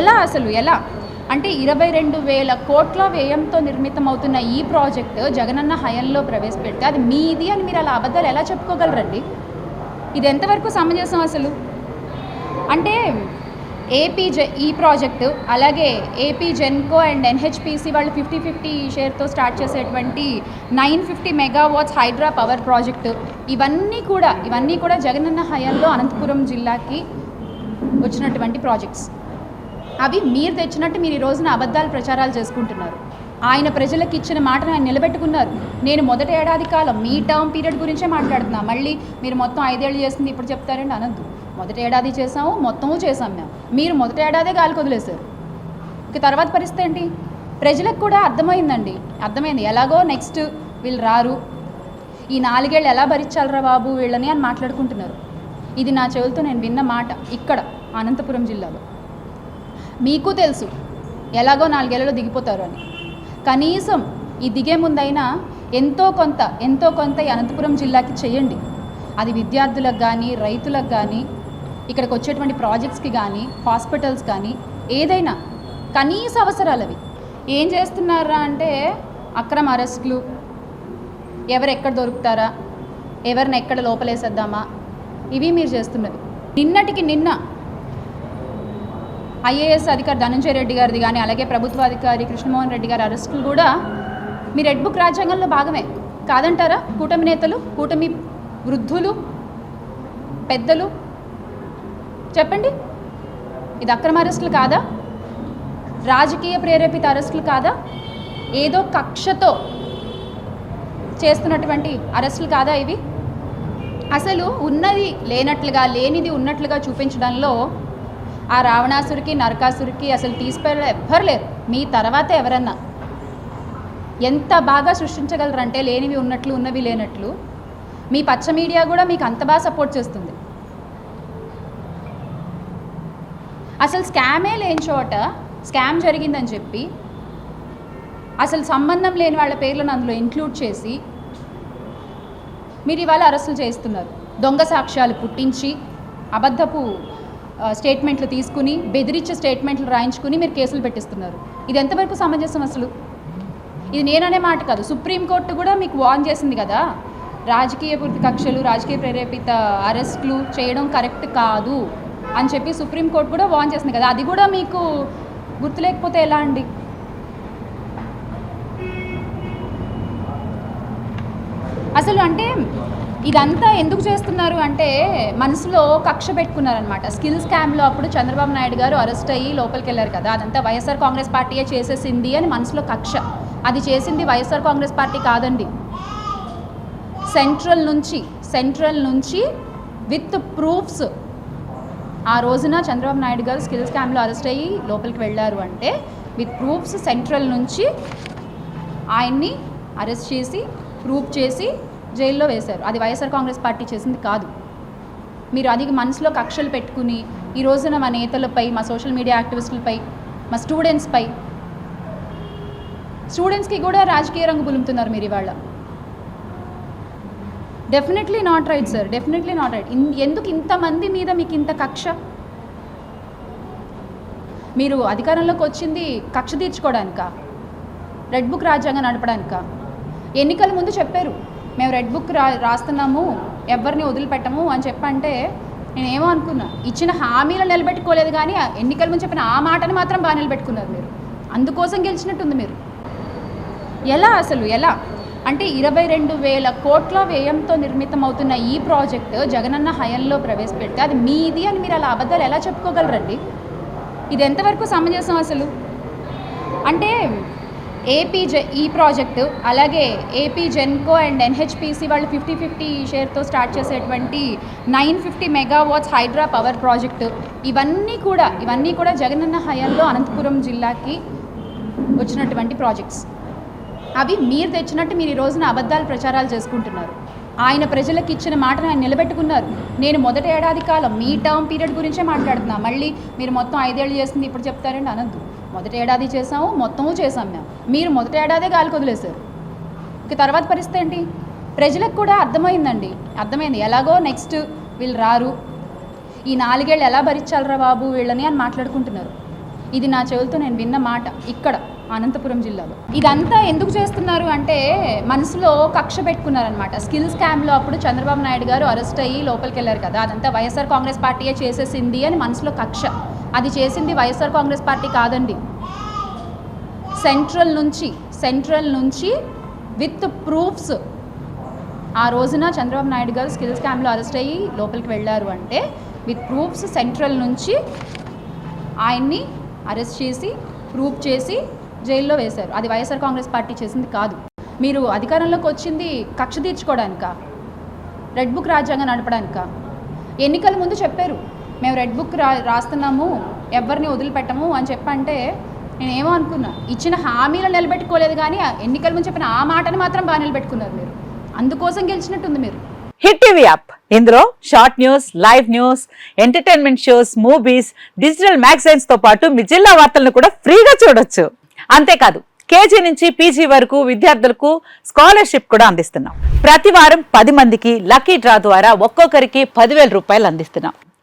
ఎలా అసలు ఎలా? అంటే ఇరవై రెండు వేల కోట్ల వ్యయంతో నిర్మితమవుతున్న ఈ ప్రాజెక్టు జగనన్న హయంలో ప్రవేశపెడితే అది మీది అని మీరు అలా అబద్ధాలు ఎలా చెప్పుకోగలరండి? ఇది ఎంతవరకు సమంజసం అసలు? అంటే ఏపీ జె ఈ ప్రాజెక్టు అలాగే ఏపీ జెన్కో అండ్ ఎన్హెచ్పిసి వాళ్ళు ఫిఫ్టీ ఫిఫ్టీ షేర్తో స్టార్ట్ చేసేటువంటి nine fifty megawatts hydro power project ఇవన్నీ కూడా ఇవన్నీ కూడా జగనన్న హయాంలో అనంతపురం జిల్లాకి వచ్చినటువంటి ప్రాజెక్ట్స్. అవి మీరు తెచ్చినట్టు మీరు ఈ రోజున అబద్ధాలు ప్రచారాలు చేసుకుంటున్నారు. ఆయన ప్రజలకు ఇచ్చిన మాటను ఆయన నిలబెట్టుకున్నారు. నేను మొదటి ఏడాది కాలం మీ టర్మ్ పీరియడ్ గురించే మాట్లాడుతున్నా. మళ్ళీ మీరు మొత్తం ఐదేళ్ళు చేసింది ఇప్పుడు చెప్తారండి అనద్దు. మొదటి ఏడాది చేసాము మొత్తము చేసాం మేము. మీరు మొదటి ఏడాదే గాలికి వదిలేశారు. ఇక తర్వాత పరిస్థితి ఏంటి? ప్రజలకు కూడా అర్థమైందండి. అర్థమైంది. ఎలాగో నెక్స్ట్ వీళ్ళు రారు. ఈ నాలుగేళ్ళు ఎలా భరించాలరా బాబు వీళ్ళని అని మాట్లాడుకుంటున్నారు. ఇది నా చెవులతో నేను విన్న మాట ఇక్కడ అనంతపురం జిల్లాలో. మీకు తెలుసు. ఎలాగో నాలుగేళ్ళలో దిగిపోతారు అని. కనీసం ఈ దిగే ముందైనా ఎంతో కొంత ఎంతో కొంత ఈ అనంతపురం జిల్లాకి చేయండి. అది విద్యార్థులకు కానీ రైతులకు కానీ ఇక్కడికి వచ్చేటువంటి ప్రాజెక్ట్స్కి కానీ హాస్పిటల్స్ కానీ ఏదైనా కనీస అవసరాలు అవి. ఏం చేస్తున్నారా అంటే అక్రమ అరెస్టులు. ఎవరు ఎక్కడ దొరుకుతారా? ఎవరిని ఎక్కడ లోపలేసేద్దామా? ఇవి మీరు చేస్తున్నవి. నిన్నటికి నిన్న ఐఏఎస్ అధికారి ధనంజయ రెడ్డి గారిది కానీ అలాగే ప్రభుత్వ అధికారి కృష్ణమోహన్ రెడ్డి గారి అరెస్టులు కూడా మీ రెడ్ బుక్ రాజ్యాంగంలో భాగమే. కాదంటారా? కూటమి నేతలు కూటమి వృద్ధులు పెద్దలు? చెప్పండి. ఇది అక్రమ అరెస్టులు కాదా? రాజకీయ ప్రేరేపిత అరెస్టులు కాదా? ఏదో కక్షతో చేస్తున్నటువంటి అరెస్టులు కాదా ఇవి? అసలు ఉన్నది లేనట్లుగా లేనిది ఉన్నట్లుగా చూపించడంలో ఆ రావణాసురికి నరకాసురికి అసలు తీసుకెళ్ళ ఎవ్వరు లేరు మీ తర్వాత ఎవరన్నా? ఎంత బాగా సృష్టించగలరంటే లేనివి ఉన్నట్లు ఉన్నవి లేనట్లు. మీ పచ్చ మీడియా కూడా మీకు అంత బాగా సపోర్ట్ చేస్తుంది. అసలు స్కామే లేని చోట స్కామ్ జరిగిందని చెప్పి అసలు సంబంధం లేని వాళ్ళ పేర్లను అందులో ఇంక్లూడ్ చేసి మీరు ఇవాళ అరెస్టులు చేస్తున్నారు దొంగ సాక్ష్యాలు పుట్టించి అబద్ధపు స్టేట్మెంట్లు తీసుకుని బెదిరించే స్టేట్మెంట్లు రాయించుకుని మీరు కేసులు పెట్టిస్తున్నారు. ఇది ఎంతవరకు సమంజసం అసలు? ఇది నేననే మాట కాదు. సుప్రీంకోర్టు కూడా మీకు వార్న్ చేసింది కదా? రాజకీయ పూర్తి కక్షలు రాజకీయ ప్రేరేపిత అరెస్టులు చేయడం కరెక్ట్ కాదు అని చెప్పి సుప్రీంకోర్టు కూడా వార్న్ చేసింది కదా? అది కూడా మీకు గుర్తులేకపోతే ఎలా అండి? అసలు అంటే ఇదంతా ఎందుకు చేస్తున్నారు అంటే మనసులో కక్ష పెట్టుకున్నారనమాట స్కిల్ స్కామ్లో అప్పుడు చంద్రబాబు నాయుడు గారు అరెస్ట్ అయ్యి లోపలికి వెళ్ళారు కదా. అదంతా వైఎస్ఆర్ కాంగ్రెస్ పార్టీయే చేసేసింది అని మనసులో కక్ష. అది చేసింది వైఎస్ఆర్ కాంగ్రెస్ పార్టీ కాదండి. సెంట్రల్ నుంచి సెంట్రల్ నుంచి విత్ ప్రూఫ్స్ ఆ రోజున చంద్రబాబు నాయుడు గారు స్కిల్ స్కామ్లో అరెస్ట్ అయ్యి లోపలికి వెళ్ళారు అంటే విత్ ప్రూఫ్స్ సెంట్రల్ నుంచి ఆయన్ని అరెస్ట్ చేసి ప్రూఫ్ చేసి జైల్లో వేశారు. అది వైఎస్ఆర్ కాంగ్రెస్ పార్టీ చేసింది కాదు. మీరు అది మనసులో కక్షలు పెట్టుకుని ఈ రోజున మా నేతలపై మా సోషల్ మీడియా యాక్టివిస్టులపై మా స్టూడెంట్స్పై స్టూడెంట్స్కి కూడా రాజకీయ రంగు పులుముతున్నారు మీరు ఇవాళ. Definitely not right sir definitely not right ఎందుకు ఇంతమంది మీద మీకు ఇంత కక్ష? మీరు అధికారంలోకి వచ్చింది కక్ష తీర్చుకోవడానికా రెడ్ బుక్ రాజ్యాంగం నడపడానికా? ఎన్నికల ముందు చెప్పారు. మేము రెడ్ బుక్ రా రాస్తున్నాము ఎవరిని వదిలిపెట్టము అని చెప్పంటే నేనేమో అనుకున్నా. ఇచ్చిన హామీలు నిలబెట్టుకోలేదు కానీ ఎన్నికల ముందు చెప్పిన ఆ మాటని మాత్రం బాగా నిలబెట్టుకున్నారు మీరు. అందుకోసం గెలిచినట్టుంది మీరు. ఎలా అసలు ఎలా? అంటే ఇరవై రెండు వేల కోట్ల వ్యయంతో నిర్మితమవుతున్న ఈ ప్రాజెక్టు జగనన్న హయంలో ప్రవేశపెడితే అది మీది అని మీరు అలా అబద్ధాలు ఎలా చెప్పుకోగలరండి? ఇది ఎంతవరకు సమంజసం అసలు? అంటే ఏపీ జె ఈ ప్రాజెక్టు అలాగే ఏపీ జెన్కో అండ్ ఎన్హెచ్పిసి వాళ్ళు ఫిఫ్టీ ఫిఫ్టీ షేర్తో స్టార్ట్ చేసేటువంటి nine fifty megawatts hydro power project ఇవన్నీ కూడా ఇవన్నీ కూడా జగనన్న హయాంలో అనంతపురం జిల్లాకి వచ్చినటువంటి ప్రాజెక్ట్స్ అవి మీరు తెచ్చినట్టు మీరు ఈ రోజున అబద్ధాలు ప్రచారాలు చేసుకుంటున్నారు. ఆయన ప్రజలకు ఇచ్చిన మాటను ఆయన నిలబెట్టుకున్నారు. నేను మొదటి ఏడాది కాలం మీ టర్మ్ పీరియడ్ గురించే మాట్లాడుతున్నా. మళ్ళీ మీరు మొత్తం ఐదేళ్ళు చేస్తుంది ఇప్పుడు చెప్తారండి అనద్దు. మొదటి ఏడాది చేసాము మొత్తము చేసాం మేము. మీరు మొదటి ఏడాదే గాలి వదిలేశారు ఇక తర్వాత పరిస్థితి ఏంటి? ప్రజలకు కూడా అర్థమైందండి. అర్థమైంది. ఎలాగో నెక్స్ట్ వీళ్ళు రారు. ఈ నాలుగేళ్ళు ఎలా భరించాలరా బాబు వీళ్ళని అని మాట్లాడుకుంటున్నారు. ఇది నా చెవులతో నేను విన్న మాట ఇక్కడ అనంతపురం జిల్లాలో. ఇదంతా ఎందుకు చేస్తున్నారు అంటే మనసులో కక్ష పెట్టుకున్నారనమాట స్కిల్ స్కామ్లో అప్పుడు చంద్రబాబు నాయుడు గారు అరెస్ట్ అయ్యి లోపలికి వెళ్ళారు కదా. అదంతా వైఎస్ఆర్ కాంగ్రెస్ పార్టీయే చేసేసింది అని మనసులో కక్ష. అది చేసింది వైఎస్ఆర్ కాంగ్రెస్ పార్టీ కాదండి. సెంట్రల్ నుంచి సెంట్రల్ నుంచి విత్ ప్రూఫ్స్. ఆ రోజున చంద్రబాబు నాయుడు గారు స్కిల్ స్కామ్లో అరెస్ట్ అయ్యి లోపలికి వెళ్ళారు అంటే విత్ ప్రూఫ్స్ సెంట్రల్ నుంచి ఆయన్ని అరెస్ట్ చేసి ప్రూఫ్ చేసి జైల్లో వేశారు. అది వైఎస్ఆర్ కాంగ్రెస్ పార్టీ చేసింది కాదు. మీరు అధికారంలోకి వచ్చింది కక్ష తీర్చుకోవడానికా? రెడ్ బుక్ రాజ్యాంగం నడపడానికా? ఎన్నికల ముందు చెప్పారు. మేము రెడ్ బుక్ రా రాస్తున్నాము ఎవరిని వదిలిపెట్టము అని చెప్పంటే నేనేమో అనుకున్నా. ఇచ్చిన హామీలు నిలబెట్టుకోలేదు కానీ ఎన్నికల ముందు చెప్పిన ఆ మాటని మాత్రం బాగా నిలబెట్టుకున్నారు మీరు. అందుకోసం గెలిచినట్టుంది మీరు. Hit TV app. ఇందులో short news live news entertainment shows movies digital మ్యాగజైన్స్తో పాటు మీ జిల్లా వార్తలను కూడా ఫ్రీగా చూడొచ్చు. అంతేకాదు కేజీ నుంచి పీజీ వరకు విద్యార్థులకు స్కాలర్షిప్ కూడా అందిస్తున్నాం. ప్రతి వారం పది మందికి లక్కీ డ్రా ద్వారా ఒక్కొక్కరికి పదివేల రూపాయలు అందిస్తున్నాం.